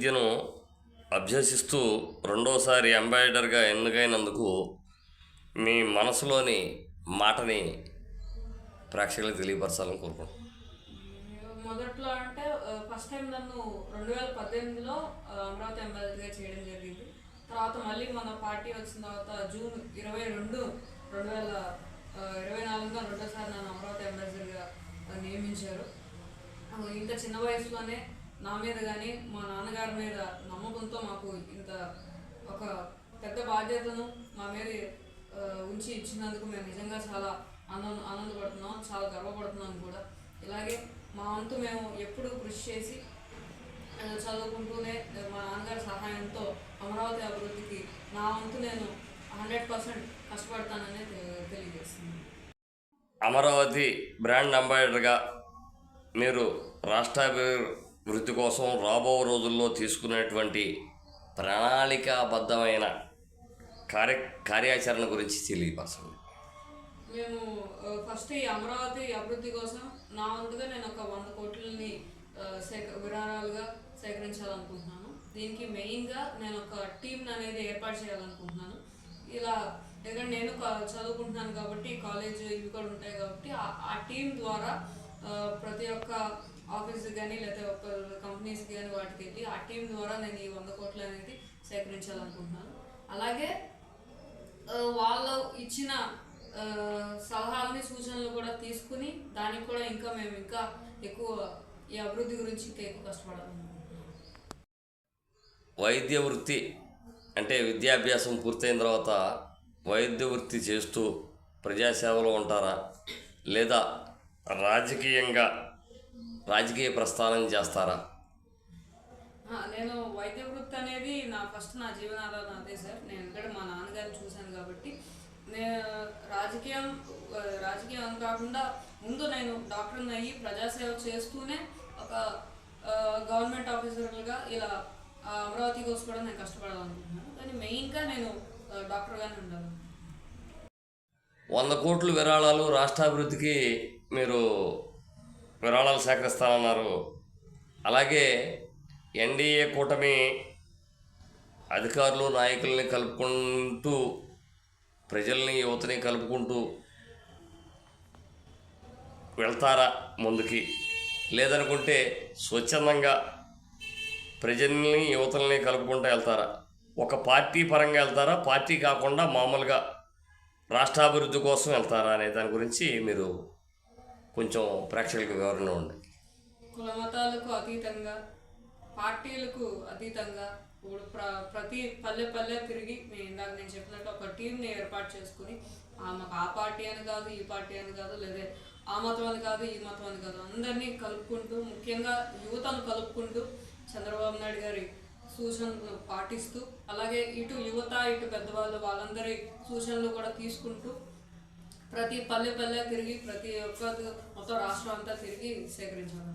విద్యను అభ్యసిస్తూ రెండోసారి అంబాసిడర్గా ఎన్నికైనందుకు మీ మనసులోని మాటని ప్రేక్షకులకు తెలియపరచాలని కోరుకుంటున్నాను. మొదట్లో అంటే ఫస్ట్ టైం నన్ను రెండు వేల పద్దెనిమిదిలో అమరావతి అంబాసిడర్గా చేయడం జరిగింది. తర్వాత మళ్ళీ మన పార్టీ వచ్చిన తర్వాత జూన్ ఇరవై రెండు రెండు వేల ఇరవై నాలుగులో రెండోసారి నన్ను అమరావతి అంబాసిడర్గా నియమించారు. ఇంత చిన్న వయసులోనే నా మీద కానీ మా నాన్నగారి మీద నమ్మకంతో మాకు ఇంత ఒక పెద్ద బాధ్యతను మా మీద ఉంచి ఇచ్చినందుకు మేము నిజంగా చాలా ఆనంద ఆనందపడుతున్నాం చాలా గర్వపడుతున్నాం కూడా. ఇలాగే మా వంతు మేము ఎప్పుడూ కృషి చేసి చదువుకుంటూనే మా నాన్నగారి సహాయంతో అమరావతి అభివృద్ధికి నా వంతు నేను హండ్రెడ్ పర్సెంట్ కష్టపడతానని తెలియజేస్తుంది తెలియజేస్తున్నాను. అమరావతి బ్రాండ్ అంబాసిడర్గా మీరు రాష్ట్రాభివృద్ధి కోసం రాబో రోజుల్లో తీసుకునేటువంటి ప్రణాళికాబద్ధమైన కార్య కార్యాచరణ గురించి తెలియపరచండి మేము ఫస్ట్ ఈ అమరావతి అభివృద్ధి కోసం నా వంతుగా నేను ఒక వంద కోట్లని సేక విరాళాలుగా సేకరించాలనుకుంటున్నాను. దీనికి మెయిన్గా నేను ఒక టీం అనేది ఏర్పాటు చేయాలనుకుంటున్నాను. ఇలా ఎందుకంటే నేను చదువుకుంటున్నాను కాబట్టి కాలేజ్ ఇవి కూడా ఉంటాయి కాబట్టి ఆ- టీం ద్వారా ప్రతి ఒక్క ఆఫీస్కి కానీ లేకపోతే ఒక కంపెనీస్కి కానీ వాటికి వెళ్ళి ఆ టీం ద్వారా నేను ఈ వంద కోట్లు అనేది సేకరించాలనుకుంటున్నాను. అలాగే వాళ్ళు ఇచ్చిన సలహాలని సూచనలు కూడా తీసుకుని దానికి కూడా ఇంకా మేము ఇంకా ఎక్కువ ఈ అభివృద్ధి గురించి ఇంకా ఎక్కువ కష్టపడాలి వైద్య వృత్తి అంటే విద్యాభ్యాసం పూర్తయిన తర్వాత వైద్య వృత్తి చేస్తూ ప్రజాసేవలో ఉంటారా? లేదా రాజకీయంగా రాజకీయ ప్రస్థానం చేస్తారా? నేను వైద్య వృత్తి అనేది నా ఫస్ట్ నా జీవనాధారం అదే సార్. నేను ఇక్కడ మా నాన్నగారిని చూశాను కాబట్టి. నేను రాజకీయం రాజకీయం అని కాకుండా ముందు నేను డాక్టర్ని అయ్యి ప్రజాసేవ చేస్తూనే ఒక గవర్నమెంట్ ఆఫీసర్గా ఇలా అమరావతి కోసం కూడా నేను కష్టపడాలనుకుంటున్నాను. కానీ మెయిన్గా నేను డాక్టర్గానే ఉండాలి. వంద కోట్లు విరాళాలు రాష్ట్రాభివృద్ధికి మీరు విరాళాలు సేకరిస్తానన్నారు. అలాగే ఎన్డీఏ కూటమి అధికారులు నాయకుల్ని కలుపుకుంటూ ప్రజల్ని యువతని కలుపుకుంటూ వెళ్తారా ముందుకి? లేదనుకుంటే స్వచ్ఛందంగా ప్రజల్ని యువతల్ని కలుపుకుంటూ వెళ్తారా? ఒక పార్టీ పరంగా వెళ్తారా? పార్టీ కాకుండా మామూలుగా రాష్ట్రాభివృద్ధి కోసం వెళ్తారా అనే దాని గురించి మీరు కొంచెం ప్రేక్షకులకు వివరణ ఉంది కుల మతాలకు అతీతంగా పార్టీలకు అతీతంగా ఇప్పుడు ప్ర ప్రతి పల్లె పల్లె తిరిగి నేను ఇందాక నేను చెప్పినట్టు ఒక టీంని ఏర్పాటు చేసుకుని మాకు ఆ పార్టీ అని కాదు ఈ పార్టీ అని కాదు లేదా ఆ మతం అని కాదు ఈ మతం అని కాదు అందరినీ కలుపుకుంటూ ముఖ్యంగా యువతను కలుపుకుంటూ చంద్రబాబు నాయుడు గారి సూచనలు పాటిస్తూ అలాగే ఇటు యువత ఇటు పెద్దవాళ్ళు వాళ్ళందరి సూచనలు కూడా తీసుకుంటూ ప్రతి పల్లె పల్లె తిరిగి ప్రతి ఒక్క మొత్తం రాష్ట్రం అంతా తిరిగి సేకరించాలి.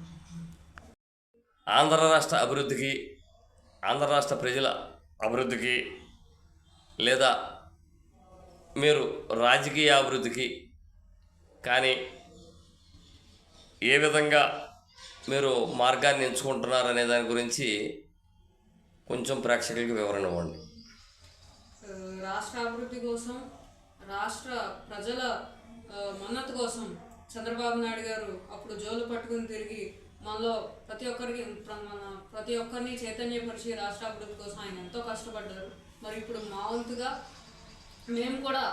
ఆంధ్ర రాష్ట్ర అభివృద్ధికి ఆంధ్ర రాష్ట్ర ప్రజల అభివృద్ధికి లేదా మీరు రాజకీయ అభివృద్ధికి కానీ ఏ విధంగా మీరు మార్గాన్ని ఎంచుకుంటున్నారు అనే దాని గురించి కొంచెం ప్రేక్షకులకి వివరణ ఇవ్వండి. రాష్ట్ర అభివృద్ధి కోసం రాష్ట్ర ప్రజల ఆ, మన్నతు కోసం చంద్రబాబు నాయుడు గారు అప్పుడు జోలు పట్టుకుని తిరిగి మనలో ప్రతి ఒక్కరికి మన ప్రతి ఒక్కరిని చైతన్యపరిచి రాష్ట్ర అభివృద్ధి కోసం ఆయన ఎంతో కష్టపడ్డారు. మరి ఇప్పుడు మా వంతుగా మేము కూడా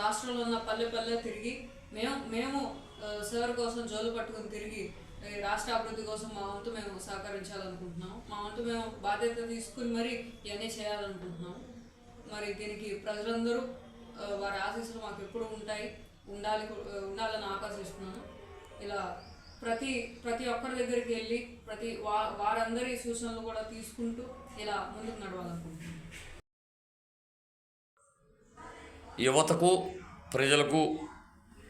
రాష్ట్రంలో ఉన్న పల్లె పల్లె తిరిగి మేము మేము ఆ, సార్ కోసం జోలు పట్టుకుని తిరిగి రాష్ట్ర అభివృద్ధి కోసం మా వంతు మేము సహకరించాలనుకుంటున్నాం మా వంతు మేము బాధ్యత తీసుకుని మరి ఇవన్నీ చేయాలనుకుంటున్నాం మరి దీనికి ప్రజలందరూ వారి ఆశీస్సులు మాకు ఎప్పుడు ఉంటాయి. ఉండాలి ఉండాలని ఆకాశిస్తున్నాను ఇలా ప్రతి ప్రతి ఒక్కరి దగ్గరికి వెళ్ళి ప్రతి వా వారందరి సూచనలు కూడా తీసుకుంటూ ఇలా ముందుకు నడవాలనుకుంటున్నాను. యువతకు ప్రజలకు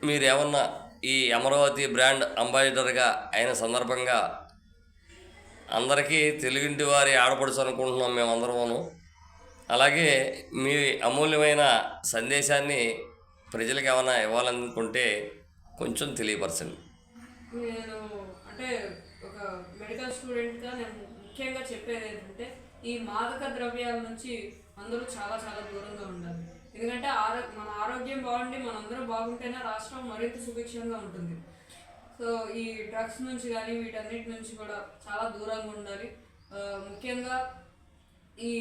మీరు ఏమన్నా ఈ అమరావతి బ్రాండ్ అంబాసిడర్గా అయిన సందర్భంగా అందరికీ తెలుగింటి వారి ఆడపడుచు అనుకుంటున్నాం మేమందరమును. అలాగే మీ అమూల్యమైన సందేశాన్ని ప్రజలకు ఏమైనా ఇవ్వాలనుకుంటే కొంచెం తెలియపరచండి. నేను అంటే ఒక మెడికల్ స్టూడెంట్గా నేను ముఖ్యంగా చెప్పేది ఏంటంటే ఈ మాదక ద్రవ్యాల నుంచి అందరూ చాలా చాలా దూరంగా ఉండాలి. ఎందుకంటే ఆరో మన ఆరోగ్యం బాగుండి మనందరం బాగుంటేనే రాష్ట్రం మరింత సుభిక్షంగా ఉంటుంది. సో ఈ డ్రగ్స్ నుంచి కానీ వీటన్నిటి నుంచి కూడా చాలా దూరంగా ఉండాలి. ముఖ్యంగా ఈ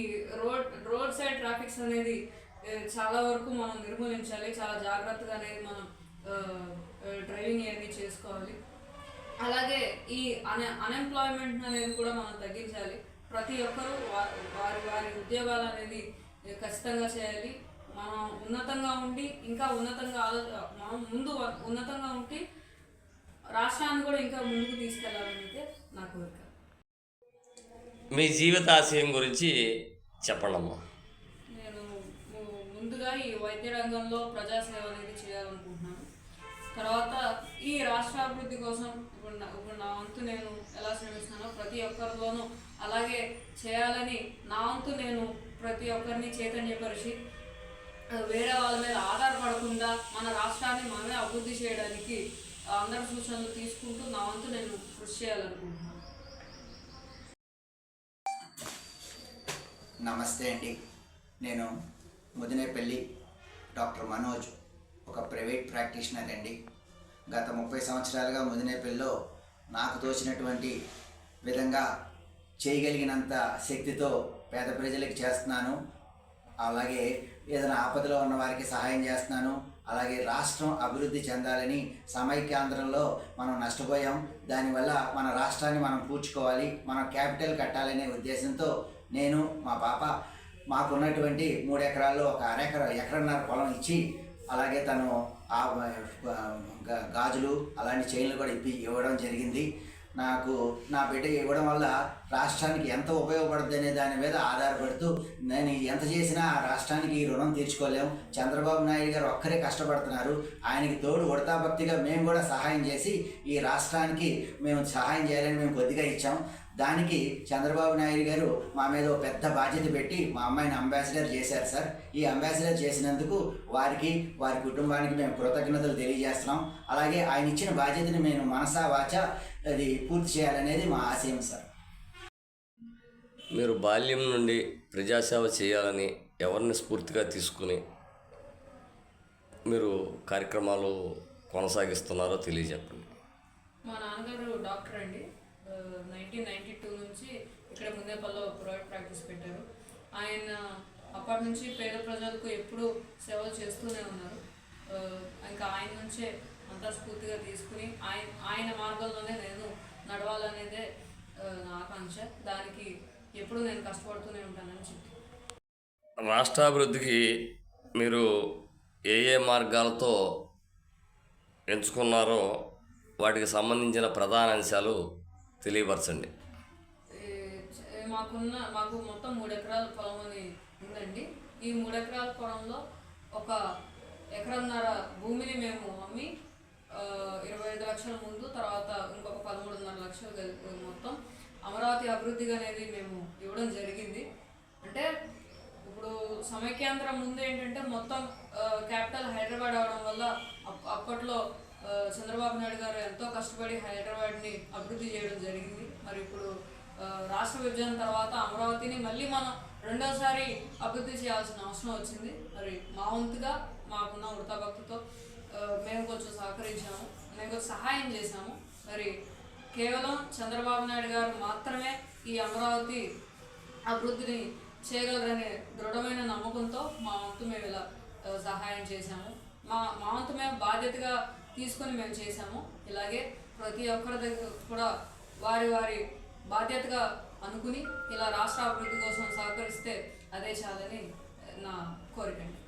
రోడ్ రోడ్ సైడ్ ట్రాఫిక్స్ అనేది చాలా వరకు మనం నిర్మూలించాలి. చాలా జాగ్రత్తగా అనేది మనం డ్రైవింగ్ అనేది చేసుకోవాలి. అలాగే ఈ అన్ అన్ఎంప్లాయ్మెంట్ అనేది కూడా మనం తగ్గించాలి. ప్రతి ఒక్కరూ వారి వారి ఉద్యోగాలు అనేది ఖచ్చితంగా చేయాలి. మనం ఉన్నతంగా ఉండి ఇంకా ఉన్నతంగా ఆలో మనం ముందు ఉన్నతంగా ఉండి రాష్ట్రాన్ని కూడా ఇంకా ముందుకు తీసుకెళ్ళాలని అయితే నా కోరిక. మీ జీవితాశయం గురించి చెప్పండమ్మా. నేను ముందుగా ఈ వైద్య రంగంలో ప్రజాసేవ అనేది చేయాలనుకుంటున్నాను. తర్వాత ఈ రాష్ట్ర అభివృద్ధి కోసం ఇప్పుడు నా ఇప్పుడు నా వంతు నేను ఎలా శ్రమిస్తున్నానో ప్రతి ఒక్కరిలోనూ అలాగే చేయాలని నా వంతు నేను ప్రతి ఒక్కరిని చైతన్యపరిచి వేరే వాళ్ళ మీద ఆధారపడకుండా మన రాష్ట్రాన్ని మనమే అభివృద్ధి చేయడానికి అందరి సూచనలు తీసుకుంటూ నా వంతు నేను కృషి చేయాలనుకుంటున్నాను. నమస్తే అండి. నేను ముదినేపల్లి డాక్టర్ మనోజ్ ఒక ప్రైవేట్ ప్రాక్టీషనర్ అండి. గత ముప్పై సంవత్సరాలుగా ముదినేపల్లిలో నాకు తోచినటువంటి విధంగా చేయగలిగినంత శక్తితో పేద ప్రజలకు చేస్తున్నాను. అలాగే ఏదైనా ఆపదలో ఉన్న వారికి సహాయం చేస్తున్నాను. అలాగే రాష్ట్రం అభివృద్ధి చెందాలని సమైక్యాంధ్రంలో మనం నష్టపోయాం. దానివల్ల మన రాష్ట్రాన్ని మనం పూడ్చుకోవాలి. మనం క్యాపిటల్ కట్టాలనే ఉద్దేశంతో నేను మా పాప మాకున్నటువంటి మూడు ఎకరాల్లో ఒక అరెకర ఎకరన్నర పొలం ఇచ్చి అలాగే తను ఆ గా- గాజులు అలాంటి చైన్లు కూడా ఇప్పి ఇవ్వడం జరిగింది. నాకు నా బిడ్డ ఇవ్వడం వల్ల రాష్ట్రానికి ఎంత ఉపయోగపడుతుంది అనే దాని మీద ఆధారపడుతూ నేను ఎంత చేసినా ఆ రాష్ట్రానికి ఈ రుణం తీర్చుకోలేము చంద్రబాబు నాయుడు గారు ఒక్కరే కష్టపడుతున్నారు. ఆయనకి తోడు ఉడతాభక్తిగా మేము కూడా సహాయం చేసి ఈ రాష్ట్రానికి మేము సహాయం చేయాలని మేము కొద్దిగా ఇచ్చాం. దానికి చంద్రబాబు నాయుడు గారు మా మీద ఒక పెద్ద బాధ్యత పెట్టి మా అమ్మాయిని అంబాసిడర్ చేశారు సార్. ఈ అంబాసిడర్ చేసినందుకు వారికి వారి కుటుంబానికి మేము కృతజ్ఞతలు తెలియజేస్తున్నాం. అలాగే ఆయన ఇచ్చిన బాధ్యతని మేము మనసా వాచ అది పూర్తి చేయాలనేది మా ఆశయం సార్. మీరు బాల్యం నుండి ప్రజాసేవ చేయాలని ఎవరిని స్ఫూర్తిగా తీసుకుని మీరు కార్యక్రమాలు కొనసాగిస్తున్నారో తెలియజెప్పండి. మా నాన్నగారు డాక్టర్ అండి. నైన్టీన్ నైన్టీ టూ నుంచి ఇక్కడ ముందేపల్లిలో ప్రైవేట్ ప్రాక్టీస్ పెట్టారు. ఆయన అప్పటి నుంచి పేద ప్రజలకు ఎప్పుడూ సేవలు చేస్తూనే ఉన్నారు. ఇంకా ఆయన నుంచే అంతా స్ఫూర్తిగా తీసుకుని ఆయన ఆయన మార్గంలోనే నేను నడవాలనేదే నా ఆకాంక్ష. దానికి ఎప్పుడూ నేను కష్టపడుతూనే ఉంటానని చెప్పి. రాష్ట్రాభివృద్ధికి మీరు ఏ ఏ మార్గాలతో ఎంచుకున్నారో వాటికి సంబంధించిన ప్రధాన అంశాలు తెలియపరచండి. మాకున్న మాకు మొత్తం మూడు ఎకరాల పొలం అని ఉందండి. ఈ మూడు ఎకరాల పొలంలో ఒక ఎకరన్నర భూమిని మేము అమ్మి ఇరవై ఐదు లక్షల ముందు తర్వాత ఇంకొక పదమూడున్నర లక్షలు మొత్తం అమరావతి అభివృద్ధిగా అనేది మేము ఇవ్వడం జరిగింది. అంటే ఇప్పుడు సమైక్యాంధ్రం ముందు ఏంటంటే మొత్తం క్యాపిటల్ హైదరాబాద్ అవడం వల్ల అప్- అప్పట్లో చంద్రబాబు నాయుడు గారు ఎంతో కష్టపడి హైదరాబాద్ని అభివృద్ధి చేయడం జరిగింది. మరి ఇప్పుడు రాష్ట్ర విభజన తర్వాత అమరావతిని మళ్ళీ మనం రెండోసారి అభివృద్ధి చేయాల్సిన అవసరం వచ్చింది. మరి మా వంతుగా మాకున్న వృతాభక్తితో మేము కొంచెం సహకరించాము. మేము కొంచెం సహాయం చేశాము. మరి కేవలం చంద్రబాబు నాయుడు గారు మాత్రమే ఈ అమరావతి అభివృద్ధిని చేయగలరనే దృఢమైన నమ్మకంతో మా వంతు మేము ఇలా సహాయం చేశాము. మా మా వంతు మేము బాధ్యతగా తీసుకొని మేము చేశాము. ఇలాగే ప్రతి ఒక్కరి దగ్గర కూడా వారి వారి బాధ్యతగా అనుకుని ఇలా రాష్ట్ర అభివృద్ధి కోసం సహకరిస్తే అదే చాలని నా కోరిక అండి.